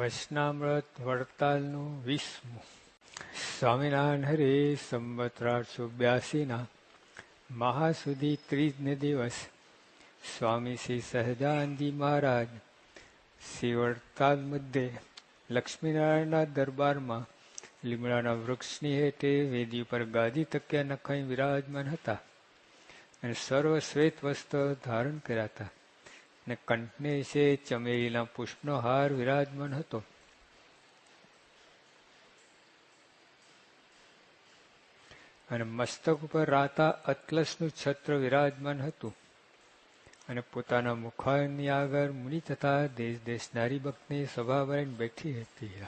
વૈષ્ણામૃત વડતાલનું વીસમું સ્વામિનારાયણ હરે સંવત આઠસો બ્યાસીના મહાસુદી ત્રીજને દિવસ સ્વામી શ્રી સહજાનંદજી મહારાજ શ્રી વડતાલ મુદ્દે લક્ષ્મીનારાયણના દરબારમાં લીમડાના વૃક્ષની હેઠે વેદી પર ગાદી તક્યા નખાઈ વિરાજમાન હતા અને સર્વ શ્વેત વસ્ત્ર ધારણ કર્યા હતા. ને કંઠને છે ચમેલીના પુષ્પનો હાર વિરાજમાન હતો. અને મસ્તક ઉપર રાતા અતલસનું છત્ર વિરાજમાન હતું. અને પોતાના મુખાની આગળ મુનિ તથા દેશ દેશનારી ભક્તની સભા ભરીને બેઠી હતી.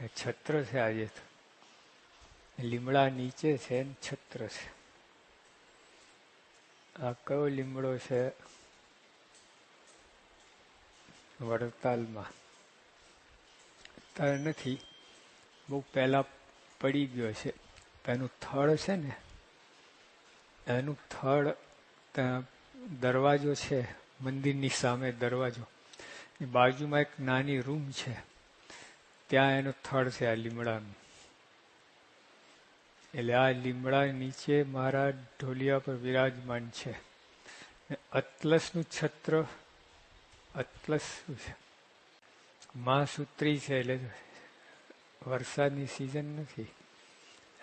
એ છત્ર છે આજે લીમડા નીચે છે છત્ર છે. આ કયો લીમડો છે? વડતાલમાં. અત્યારે નથી. બહુ પહેલા પડી ગયો છે. એનું થળ છે ને, એનું થળ દરવાજો છે, મંદિરની સામે દરવાજો. બાજુમાં એક નાની રૂમ છે. ત્યાં એનું થળ છે આ લીમડાનું. એટલે આ લીમડા નીચે મારા ઢોલિયા પર વિરાજમાન છે. અતલસનું છત્ર અતલસ શું છે મહાસૂત્રી છે એટલે વરસાદની સિઝન નથી.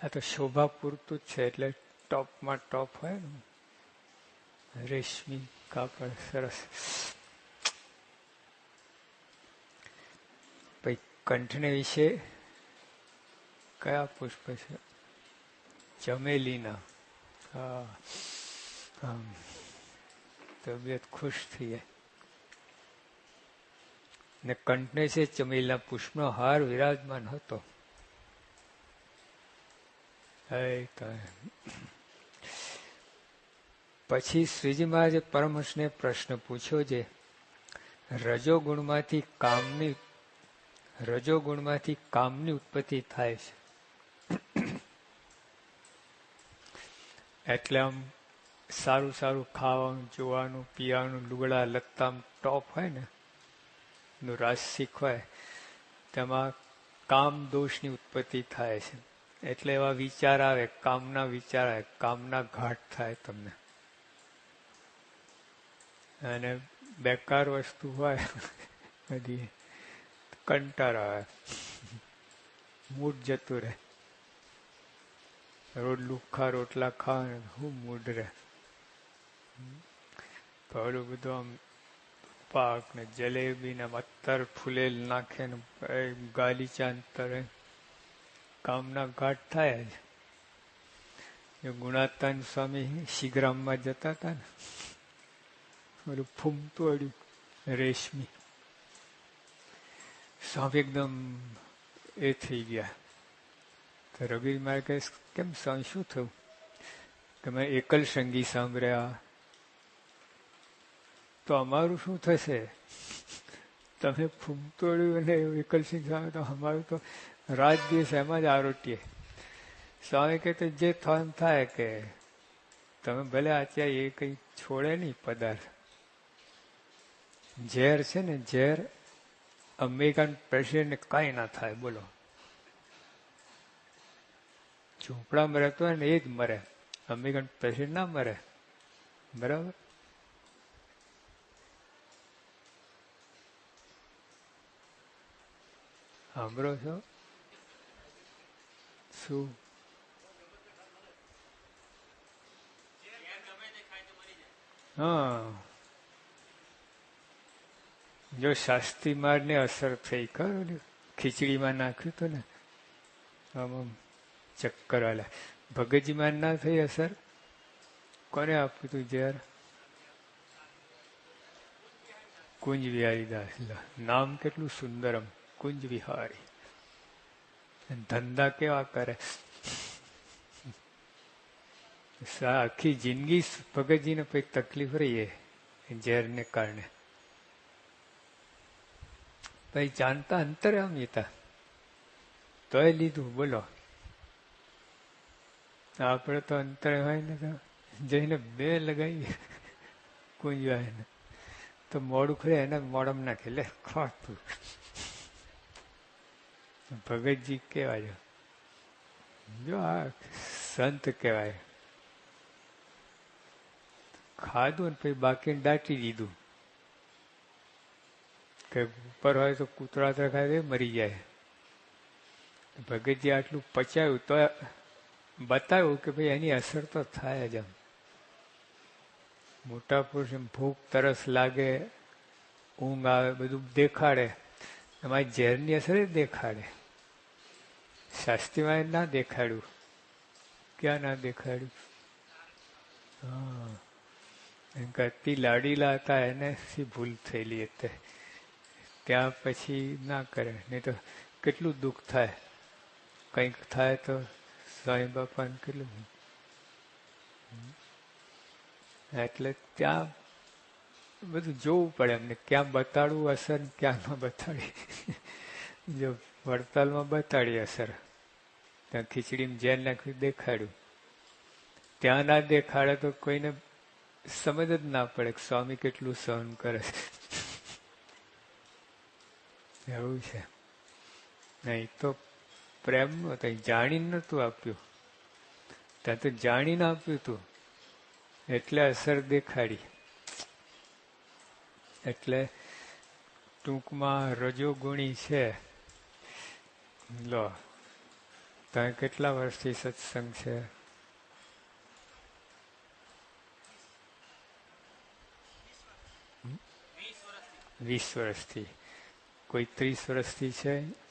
આ તો શોભા પૂરતું જ છે, એટલે ટોપમાં ટોપ હોય ને. રેશમી કાપડ, સરસ. પછી કંઠને વિશે કયા પુષ્પ છે? ચમેલીના. હા તબિયત ખુશ થઈ જાય. ને કંઠને છે પુષ્પનો હાર વિરાજમાન હતો. પછી શ્રીજી મહારાજે પરમહંસને પ્રશ્ન પૂછ્યો છે રજોગુણમાંથી કામની રજોગુણમાંથી કામની ઉત્પત્તિ થાય છે? એટલે આમ સારું સારું ખાવાનું, જોવાનું, પીવાનું, લુગડા લત્તામ ટોપ હોય ને? નું રાસ શીખવાય. તેમાં કામ દોષની ઉત્પત્તિ થાય છે. એટલે એવા વિચાર આવે, કામના વિચાર આવે, કામના ઘાટ થાય તમને. અને બેકાર વસ્તુ હોય, બધી કંટાળ આવે. મૂડ જતું રહે. રોજ લુખા રોટલા ખાવા હું મૂડ રહે. તો બધું આમ પાક ને જલેબી ને અત્તર ફૂલેલ નાખે ને ગાલીચા અંતરે કામના ઘાટ થાય જ. ગુણાતાન સ્વામી શિગ્રામમાં જતા હતા ને. બધું ફૂમતું અડ્યું રેશમી. સ્વામી એકદમ એ થઈ ગયા. તો રવિ મારે કહે કેમ સ્વામી, શું થયું? તમે એકલ સંગી સાંભળ્યા? તો અમારું શું થશે? તમે ફૂમતોડ્યું અને વિકલસિંહ સ્વામી તો અમારું તો રાત દિવસ એમાં જ આરોટીએ સ્વામી કહે તો જે થન થાય કે તમે ભલે આચાર્ય એ કંઈ છોડે નહીં પદાર્થ. ઝેર છે ને ઝેર અમેરિકન પ્રેસિડેન્ટ કાંઈ ના થાય, બોલો. ઝૂંપડામાં રહેતો હોય ને એ જ મરે. અમેરિકન પ્રેસિડેન્ટ ના મરે. બરાબર? સાંભળો છો શું હા જો શાસ્ત્રી મારને અસર થઈ ખરો ખીચડીમાં નાખ્યું હતું ને આમ ચક્કર આલા ભગતજીમાં ના થઈ અસર કોને આપ્યું તું ઝેર કુંજ વિહારી દાસ નામ કેટલું સુંદરમ કુંજ વિહારી ધંધા કેવા કરે આખી જિંદગી ભગતજીને પછી તકલીફ રહીએ ઝેરને કારણે પછી જાણતા અંતર્યામી હતા તોય લીધું બોલો આપણે તો અંતરે હોય ને તો જઈને બે લગાવી કુંજવાય ને તો મોડું ખરે એને મોડમ નાખે લે ખાતું ભગતજી કેવા જો આ સંત કહેવાય. ખાધું ને પછી બાકીને દાટી દીધું. કે ઉપર હોય તો કૂતરા ખાય મરી જાય. ભગતજી આટલું પચાયું તો બતાવ્યું કે ભાઈ એની અસર તો થાય જ એમ. મોટા પુરુષ ભૂખ તરસ લાગે, ઊંઘ આવે, બધું દેખાડે. એમાં ઝેરની અસર જ દેખાડે. શાસ્ત્રીમાં ના દેખાડ્યું. ક્યાં ના દેખાડ્યું? હા. એમ કે અતિ લાડીલા હતા એને શી ભૂલ થયેલી હતી? ત્યાં પછી ના કરે. નહીં તો કેટલું દુઃખ થાય. કંઈક થાય તો સ્વામી બાપાને કેટલું એટલે ત્યાં બધું જોવું પડે એમને. ક્યાં બતાડવું અસર, ક્યાં ન બતાડી જો વડતાલમાં બતાડી અસર. ત્યાં ખીચડીમાં જેલ નાખ્યું, દેખાડ્યું. ત્યાં ના દેખાડે તો કોઈને સમજ જ ના પડે કે સ્વામી કેટલું સહન કરે છે. એવું છે. નહીં, તો પ્રેમનું ત્યાં જાણીને નતું આપ્યું. ત્યાં તો જાણીને આપ્યું હતું. એટલે અસર દેખાડી. એટલે ટૂંકમાં રજોગુણી છે. લો ત્યાં કેટલા વર્ષથી સત્સંગ છે? વીસ વર્ષથી. કોઈ ત્રીસ વર્ષથી છે?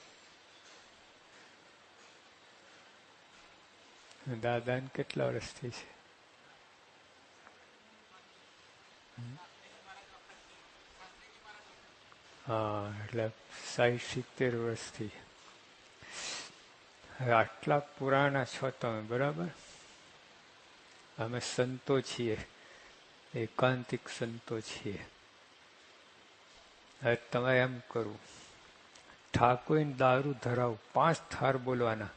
દાદાને કેટલા વર્ષથી છે? હા એટલે સાઠ સિત્તેર વર્ષથી આટલા પુરાણા છો તમે બરાબર અમે સંતો છીએ એકાંતિક સંતો છીએ હવે તમે એમ કરવું ઠાકોર દારૂ ધરાવું પાંચ થાર બોલવાના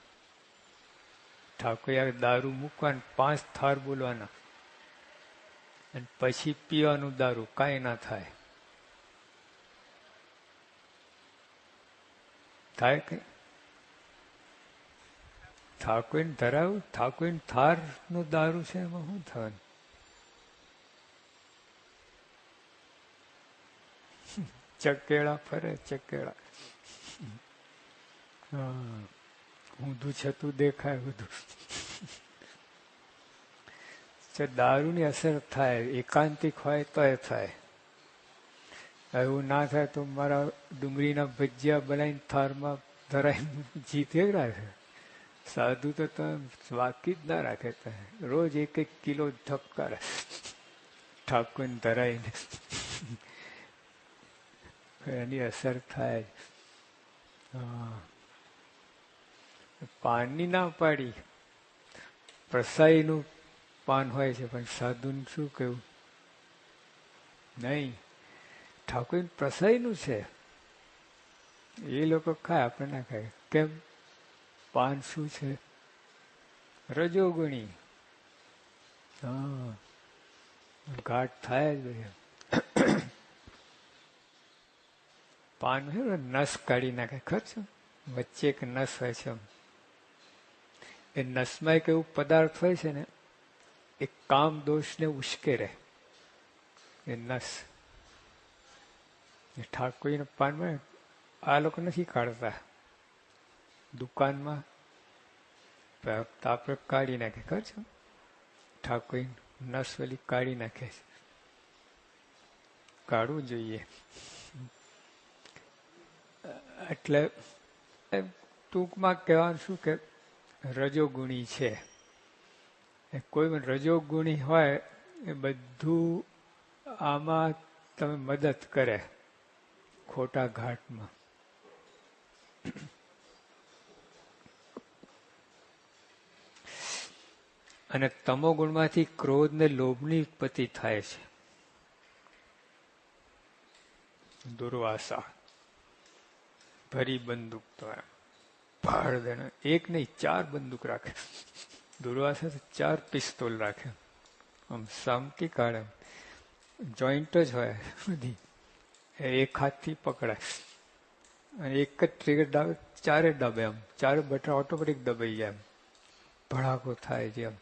ઠાકોર દારૂ મૂકવાના પાંચ થાર બોલવાના અને પછી પીવાનું દારૂ કાંઈ ના થાય થાય કે ઠાકોર ધરાવું ઠાકોર થારનું દારૂ છે એમાં શું થવાનું? ચકેડા ફરે ચકેડા. હા ઊંધું છતું દેખાય બધું. દારૂની અસર થાય એકાંતિક હોય તો એ થાય. એવું ના થાય તો મારા ડુંગળીના ભજીયા બનાવીને થારમાં ધરાઈ જીતે રાખે સાધુ તો તમે વાકી જ ના રાખે રોજ એક એક કિલો ધબકારે ઠાકોર ધરાઈને એની અસર થાય. પાનની ના પાડી. પ્રસાઈનું પાન હોય છે, પણ સાધુને શું કહ્યું નહીં. ઠાકોર પ્રસાઈનું છે. એ લોકો ખાય, આપણે ના ખાય. કેમ? પાન શું છે? રજોગુણી. હા, ઘાટ થાય જ પાન નસ કાઢી નાખે. ખર્ચ વચ્ચે એક નસ હોય છે એ નસમાં એક એવું પદાર્થ હોય છે ને એ કામ દોષને ઉશ્કેરે એ નસ. ઠાકોરીના પાનમાં આ લોકો નથી કાઢતા. દુકાનમાં આપણે કાઢી નાખે, ખબર છે? ઠાકોરી નસ વેલી કાઢી નાખે છે. કાઢવું જોઈએ. એટલે ટૂંકમાં કહેવાનું શું કે રજોગુણી છે. કોઈ પણ રજોગુણી હોય એ બધું આમાં તમે મદદ કરે. ખોટા ઘાટમાં અને તમો ગુણમાંથી ક્રોધ ને લોભની ઉત્પત્તિ થાય છે. દુર્વાસા. ભરી બંદૂક તો ભાડ દેણ એક નહીં, ચાર બંદૂક રાખે. દુર્વાસા ચાર પિસ્તોલ રાખે. આમ સામટી કાઢે જોઈન્ટ જ હોય બધી. એક હાથથી પકડાય. અને એક જ ટ્રિગર દાબે ચારે દબે એમ. ચારે બટન ઓટોમેટિક દબાઈ જાય એમ. ભડાકો થાય છે એમ.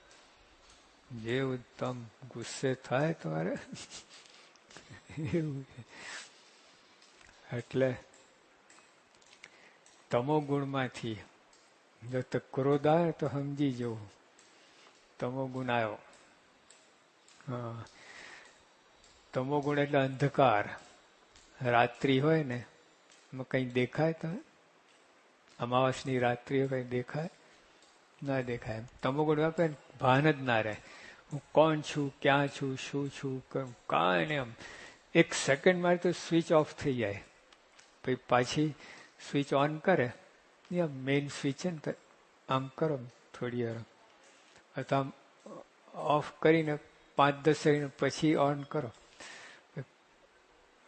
જે ઉત્તમ ગુસ્સે થાય તમારે. એવું એટલે તમો ગુણમાંથી જો તો ક્રોધ આવે તો સમજી જવું. તમો ગુણ આવ્યો. હા. તમો ગુણ એટલે અંધકાર. રાત્રિ હોય ને, એમાં કંઈ દેખાય તો અમાવાસની રાત્રિ કઈ દેખાય? ના દેખાય તમો ગુણ આપે ભાન જ ના રહે. હું કોણ છું, ક્યાં છું, શું છું કાંઈ ને એમ. એક સેકન્ડ મારે તો સ્વિચ ઓફ થઈ જાય. પછી પાછી સ્વિચ ઓન કરે. યા મેઇન સ્વિચ છે ને આમ કરો થોડી વાર. અથવા આમ ઓફ કરીને પાંચ દસ સેકન્ડ પછી ઓન કરો.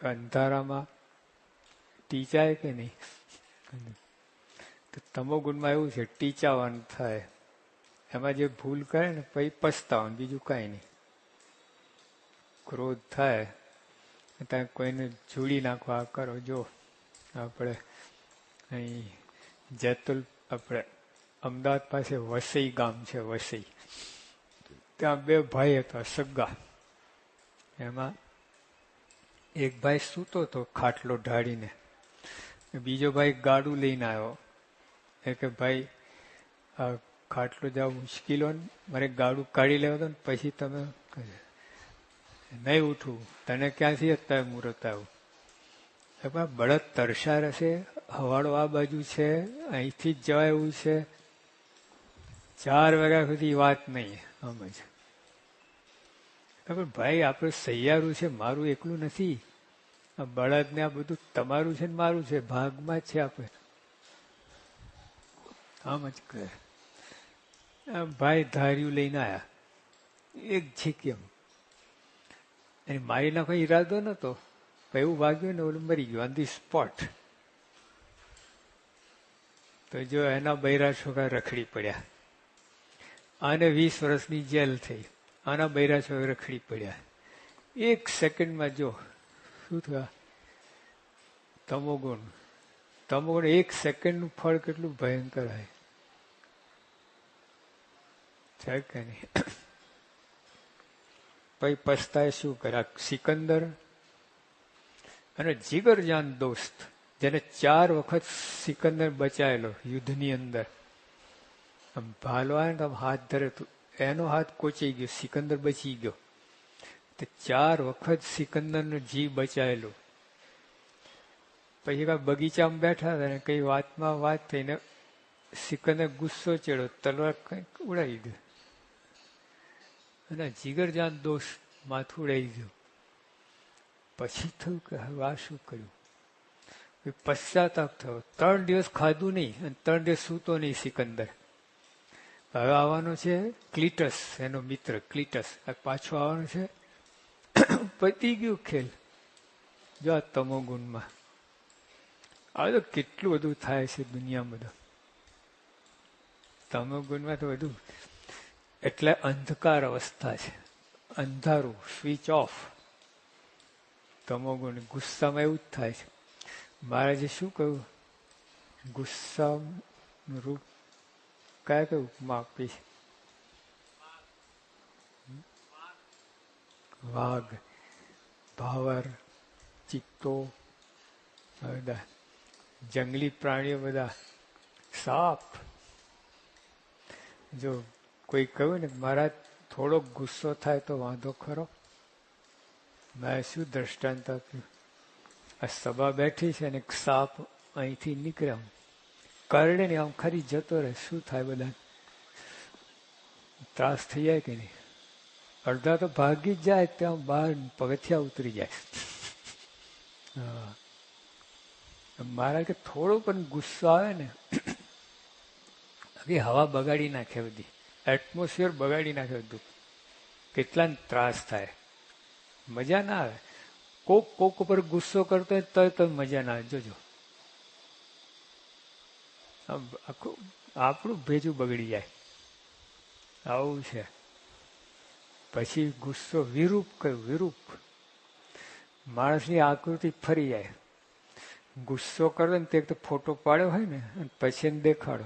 અંધારામાં ટીચાય કે નહીં? તો તમો ગુણમાં એવું છે, ટીચાવાનું થાય. એમાં જે ભૂલ કરે ને, પછી પસ્તાવાનું, બીજું કાંઈ નહીં. ક્રોધ થાય. ત્યાં કોઈને જોડી નાખવા કરો, જો. આપણે અહીં જેતુલ, આપણે અમદાવાદ પાસે વસઈ ગામ છે, વસઈ. ત્યાં બે ભાઈ હતા, સગા. એમાં એક ભાઈ સૂતો હતો ખાટલો ઢાળીને. બીજો ભાઈ ગાડું લઈને આવ્યો. એ કે, ભાઈ, આ ખાટલો મુશ્કેલ હોય ને, મારે ગાડું કાઢી લેવા ને, પછી તમે નહીં ઉઠવું તને ક્યાંથી અત્યારે મુહૂર્ત આવ્યું બળદ તરસાર હશે હવાડો આ બાજુ છે, અહીંથી જ જવાય એવું છે. ચાર વાગ્યા સુધી વાત નહીં, સમજ. ભાઈ, આપણે સૈયારું છે, મારું એકલું નથી. બળદ ને આ બધું તમારું છે ને મારું છે? ભાગમાં જ છે આપણે આમ જ કહે. ભાઈ ધાર્યું લઈને આવ્યા એક ઝીક્યમ એની મારી નાખો ઈરાદો નતો એવું વાગ્યું ને ઓલું મરી ગયું ઓન ધી સ્પોટ તો જો એના બૈરા છોકરા રખડી પડ્યા. આને વીસ વર્ષની જેલ થઈ. આના બૈરા છોકરા રખડી પડ્યા. એક સેકન્ડમાં જો શું થયા તમોગુણ. તમોગુણ એક સેકન્ડનું ફળ કેટલું ભયંકર હોય. છે કે નહીં. પછી પસ્તાય શું કર્યા? સિકંદર અને જીગરજાન દોસ્ત, જેને ચાર વખત સિકંદર બચાયેલો યુદ્ધની અંદર. ભાલવાને આવે આમ હાથ ધરે એનો હાથ કોચી ગયો, સિકંદર બચી ગયો. તો ચાર વખત સિકંદરનો જીવ બચાયેલો. પછી કઈ બગીચામાં બેઠા હતા ને કઈ વાતમાં વાત થઈને સિકંદર ગુસ્સો ચડ્યો, તલવાર કંઈક ઉડાવી ગયો અને જીગરજાન દોષ માથું ઉડાવી ગયું પછી થયું કે હવે આ શું કર્યું? પશ્ચાતાપ થયો. ત્રણ દિવસ ખાધું નહીં અને ત્રણ દિવસ સૂતો નહીં સિકંદર. હવે આવવાનો છે ક્લિટસ, એનો મિત્ર ક્લિટસ. પાછો આવવાનો છે પતી ગયું ખેલ. જો આ તમો ગુણમાં. હવે તો કેટલું બધું થાય છે દુનિયા બધું. તમો ગુણમાં તો બધું. એટલે અંધકાર અવસ્થા છે. અંધારું સ્વિચ ઓફ તમો ગુણ ગુસ્સામાં એવું જ થાય છે. મહારાજે શું કહ્યું? ગુસ્સા રૂપ કયા કઈ ઉપમા આપી વાઘ. ભાવર, ચિત્તો બધા જંગલી પ્રાણીઓ બધા, સાપ. જો કોઈ કહ્યું ને, મારા થોડોક ગુસ્સો થાય તો વાંધો ખરો. મેં શું દ્રષ્ટાંત આપ્યું? આ સભા બેઠી છે અને સાપ અહીંથી નીકળ્યા. કરડે ને આમ ખરી જતો રહે. શું થાય બધા ત્રાસ થઈ જાય કે નહીં? અડધા તો ભાગી જ જાય, ત્યાં બહાર પગથિયા ઉતરી જાય. મારા કે થોડો પણ ગુસ્સો આવે ને આખી હવા બગાડી નાખે બધી. એટમોસ્ફિયર બગાડી નાખે બધું. કેટલા ત્રાસ થાય. મજા ના આવે. કોક કોક ઉપર ગુસ્સો કરતો હોય તો તો મજા ના આવે. જોજો આખું, આપણું ભેજું બગડી જાય. આવું છે. પછી ગુસ્સો વિરૂપ કયું? વિરૂપ. માણસની આકૃતિ ફરી જાય. ગુસ્સો કરો ને તે ફોટો પાડ્યો હોય ને પછી એને દેખાડો.